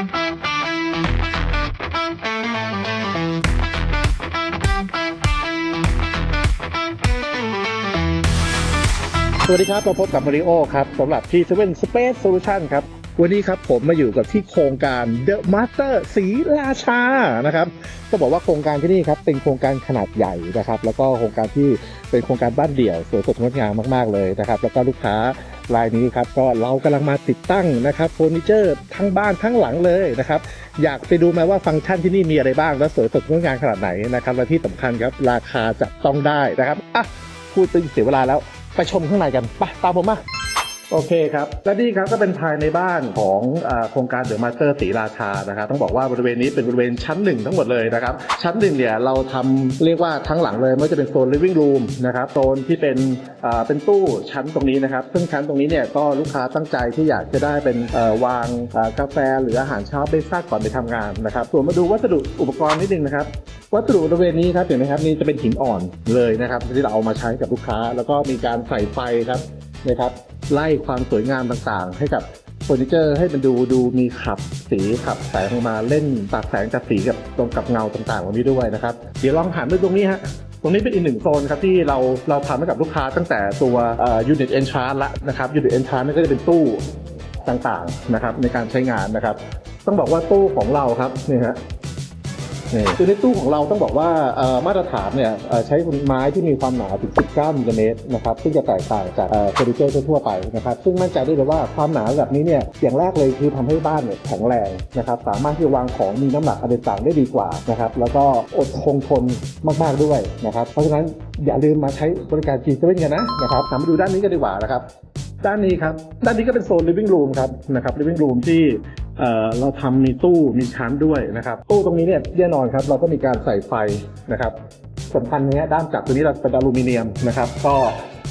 สวัสดีครับเราพบกับมาริโอครับสำหรับ G7 Space Solution ครับ วันนี้ครับผมมาอยู่กับที่โครงการ The Master ศรีราชานะครับก็บอกว่าโครงการที่นี่ครับเป็นโครงการขนาดใหญ่นะครับ แล้วก็โครงการที่เป็นโครงการบ้านเดี่ยวสวยสดงดงามมากๆเลยนะครับ แล้วก็ลูกค้า รายนี้ครับก็เรากำลังมาติดตั้งนะครับเฟอร์นิเจอร์ทั้งบ้านทั้งหลังเลยนะครับอยากไปดูไหมว่าฟังก์ชันที่นี่มีอะไรบ้างและสวยสดงดงามขนาดไหนนะครับและที่สำคัญครับราคาจะต้องได้นะครับอะพูดตึงเสียเวลาแล้วไปชมข้างในกันไปตามผมมา โอเคครับ และนี่ครับก็เป็นภายในบ้านของอโครงการเดอะมาสเตอร์ศรีราชานะครับ ต้องบอกว่าบริเวณนี้เป็นบริเวณชั้นหนึ่งทั้งหมดเลยนะครับ ชั้นหนึ่งเนี่ยเราทำเรียกว่าทั้งหลังเลยไม่ว่าจะเป็นโซน living room นะครับ โซนที่เป็นเป็นตู้ชั้นตรงนี้นะครับ ซึ่งชั้นตรงนี้เนี่ยก็ลูกค้าตั้งใจที่อยากจะได้เป็นวางกาแฟหรืออาหารเช้าเบรกฟาสก่อนไปทำงานนะครับ ส่วนมาดูวัสดุอุปกรณ์นิดนึงนะครับวัสดุบริเวณนี้ครับเห็นไหมครับนี่จะเป็นหินอ่อนเลยนะครับที่เราเอามาใช้กับลูกค้า แล้วก็มีการใส่ไฟครับนะครับ ไล่ความสวยงามต่างๆ ให้กับเฟอร์นิเจอร์ให้มันดูดูมีขับสีขับแสงออกมาเล่นปากแสงจากสีกับตรงกับเงาต่างๆตรงนี้ด้วยนะครับ เดี๋ยวลองหันไปตรงนี้ฮะตรงนี้เป็นอีกหนึ่งโซนครับที่เราเราทำให้กับลูกค้าตั้งแต่ตัวยูนิตเอนชาร์ละนะครับยูนิตเอนชาร์นี่ก็จะเป็นตู้ต่างๆนะครับในการใช้งานนะครับ ต้องบอกว่าตู้ของเราครับนี่ฮะ คือในตู้ของเราต้องบอกว่ามาตรฐานเนี่ยใช้ไม้ที่มีความหนาถึง 19มิลลิเมตรนะครับซึ่งจะแตกต่างจากเฟอร์นิเจอร์ทั่วไปนะครับซึ่งมั่นใจได้เลยว่าความหนาแบบนี้เนี่ยอย่างแรกเลยคือทำให้บ้านเนี่ยแข็งแรงนะครับสามารถที่จะวางของมีน้ำหนักอะไรต่างได้ดีกว่านะครับแล้วก็อดคงทนมากๆด้วยนะครับเพราะฉะนั้นอย่าลืมมาใช้บริการ G7 กันนะนะครับถามมาดูด้านนี้กันดีกว่านะครับ ด้านนี้ครับ ด้านนี้ก็เป็นโซน living room ครับนะครับ living room ที่เเราทำมีตู้มีชั้นด้วยนะครับ ตู้ตรงนี้เนี่ยแน่นอนครับ เราก็มีการใส่ไฟนะครับสำคัญเนี้ยด้ามจับตัวนี้เราเป็นอลูมิเนียมนะครับ ก็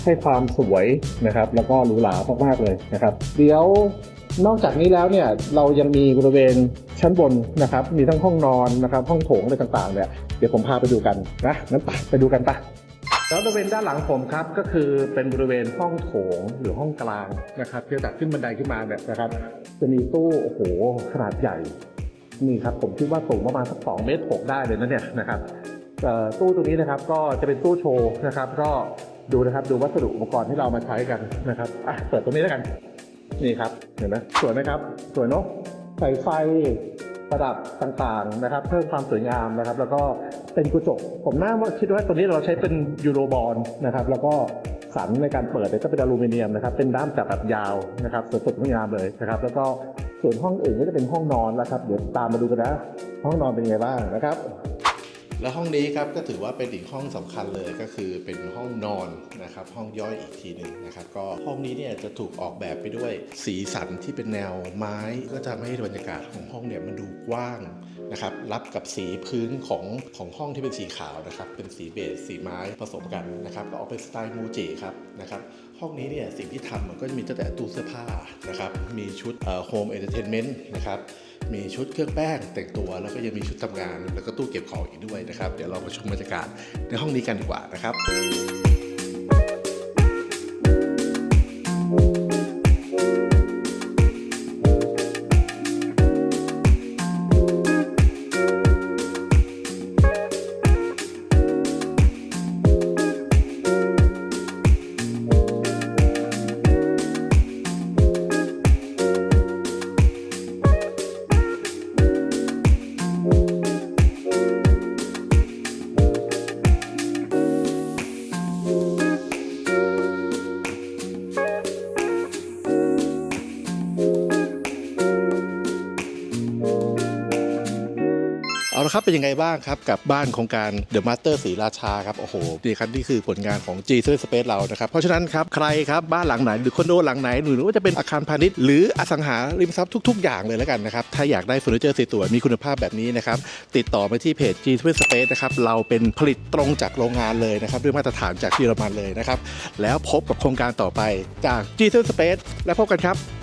ให้ความสวยนะครับ แล้วก็หรูหรามากๆเลยนะครับ เดี๋ยวนอกจากนี้แล้วเนี่ยเรายังมีบริเวณชั้นบนนะครับ มีทั้งห้องนอนนะครับ ห้องโถงอะไรต่างๆเนี่ยเดี๋ยวผมพาไปดูกันนะนั้นไปไปดูกันปะ แล้วบริเวณด้านหลังผมครับก็คือเป็นบริเวณห้องโถงหรือห้องกลางนะครับที่จากขึ้นบันไดขึ้นมาแบบนะครับจะมีตู้โอ้โหขนาดใหญ่นี่ครับผมคิดว่าสูงประมาณสักสองเมตรหกได้เลยนะเนี่ยนะครับตู้ตัวนี้นะครับก็จะเป็นตู้โชว์นะครับ ก็ดูนะครับดูวัสดุอุปกรณ์ที่เรามาใช้กันนะครับอะเปิดตรงนี้แล้วกัน นี่ครับเห็นไหมสวยไหมครับ สวยเนอะใส่ไฟ ประดับต่างๆนะครับ เพิ่มความสวยงามนะครับ แล้วก็เป็นกระจกผมน่าว่าคิดว่าตัวนี้เราใช้เป็นยูโรบอลนะครับ แล้วก็สันในการเปิดเนี่ยก็เป็นอลูมิเนียมนะครับ เป็นด้ามจับแบบยาวนะครับสวยๆงดงามเลยนะครับ แล้วก็ส่วนห้องอื่นก็จะเป็นห้องนอนแล้วครับ เดี๋ยวตามมาดูกันนะ ห้องนอนเป็นยังไงบ้างนะครับ และห้องนี้ครับก็ถือว่าเป็นอีกห้องสำคัญเลยก็คือเป็นห้องนอนนะครับห้องย่อยอีกทีหนึ่งนะครับก็ห้องนี้เนี่ยจะถูกออกแบบไปด้วยสีสันที่เป็นแนวไม้ก็จะทำให้บรรยากาศของห้องเนี่ยมันดูกว้างนะครับรับกับสีพื้นของของห้องที่เป็นสีขาวนะครับเป็นสีเบจสีไม้ผสมกันนะครับก็ออกเป็นสไตล์มูจิครับนะครับห้องนี้เนี่ยสิ่งที่ทำมันก็จะมีตั้งแต่ตู้เสื้อผ้านะครับมีชุดโฮมเอนเตอร์เทนเมนต์นะครับ มีชุดเครื่องแป้งแต่งตัว แล้วก็ยังมีชุดทำงาน แล้วก็ตู้เก็บของอีกด้วยนะครับ เดี๋ยวเรามาชมบรรยากาศในห้องนี้กันดีกว่านะครับ เอาละครับเป็นยังไงบ้างครับกับบ้านโครงการ The Master ศรีราชาครับโอ้โหนี่ครับนี่คือผลงานของ G s Space เรานะครับเพราะฉะนั้นครับใครครับบ้านหลังไหนหรือคอนโดหลังไหนหรือว่าจะเป็นอาคารพาณิชย์หรืออสังหาริมทรัพย์ทุก ๆ อย่างเลยแล้วกันนะครับถ้าอยากได้เฟอร์นิเจอร์สวยๆมีคุณภาพแบบนี้นะครับติดต่อไปที่เพจ G Space นะครับเราเป็นผลิตตรงจากโรงงานเลยนะครับด้วยมาตรฐานจากเยอรมันเลยนะครับแล้วพบกับโครงการต่อไปจาก G Space แล้วพบกันครับ